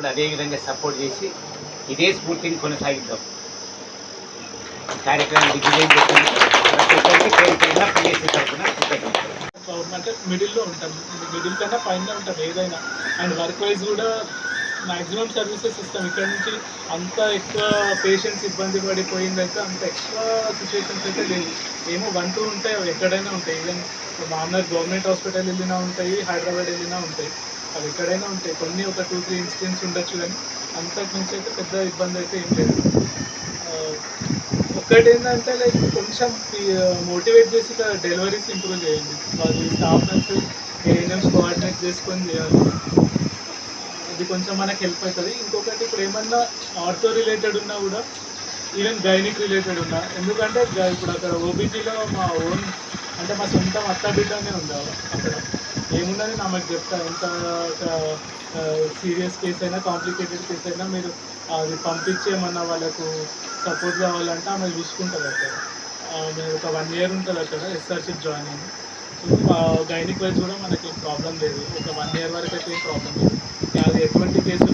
కూడా అదే విధంగా సపోర్ట్ చేసి ఇదే స్ఫూర్తిని కొనసాగిద్దాం. కార్యక్రమం చేస్తుంది ప్రతి ఒక్కరికి పేరు తరఫున అంటే మిడిల్లో ఉంటాం. మిడిల్ కన్నా పైన ఉంటాం ఏదైనా. అండ్ వర్క్ వైజ్ కూడా మాక్సిమం సర్వీసెస్ ఇస్తాం. ఇక్కడ నుంచి అంత ఎక్కువ పేషెంట్స్ ఇబ్బంది పడిపోయిందైతే అంత ఎక్కువ సిచ్యువేషన్స్ అయితే లేవు. ఏమో వన్ టూ ఉంటాయి. ఎక్కడైనా ఉంటాయి. ఈవెన్ మామూలుగా గవర్నమెంట్ హాస్పిటల్ వెళ్ళినా ఉంటాయి హైదరాబాద్ వెళ్ళినా ఉంటాయి. అవి ఎక్కడైనా ఉంటాయి. కొన్ని ఒక టూ త్రీ ఇన్సిడెంట్స్ ఉండొచ్చు కానీ అంతకుమించి అయితే పెద్ద ఇబ్బంది అయితే ఏం లేదు. ఒక్కటి ఏంటంటే లైక్ కొంచెం మోటివేట్ చేసి ఇక డెలివరీస్ ఇంప్రూవ్ చేయండి. వాళ్ళు స్టాఫ్ నర్స్ ఏఎన్ఎంస్ కోఆర్డినేట్ చేసుకొని చేయాలి. ఇది కొంచెం మనకి హెల్ప్ అవుతుంది. ఇంకొకటి ఇప్పుడు ఏమన్నా ఆర్థో రిలేటెడ్ ఉన్నా కూడా ఈవెన్ గైనిక్ రిలేటెడ్ ఉన్నా ఎందుకంటే ఇప్పుడు అక్కడ ఓబీజీలో మా ఓన్ అంటే మా సొంతం అత్త బిడ్డనే ఉంది అక్కడ. ఏమున్నది మాకు చెప్తా. ఎంత సీరియస్ కేసు అయినా కాంప్లికేటెడ్ కేసు అయినా మీరు అది పంపించి ఏమన్నా వాళ్ళకు సపోర్ట్ కావాలంటే ఆమె చూసుకుంటుంది అక్కడ. మీరు ఒక వన్ ఇయర్ ఉంటుంది అక్కడ ఎస్ఆర్షిప్ జాయిన్ అయింది సో గైనిక్ వైజ్ కూడా మనకి ప్రాబ్లం లేదు. ఒక వన్ ఇయర్ వరకు అయితే ఏం ప్రాబ్లం లేదు. అది ఎటువంటి కేసు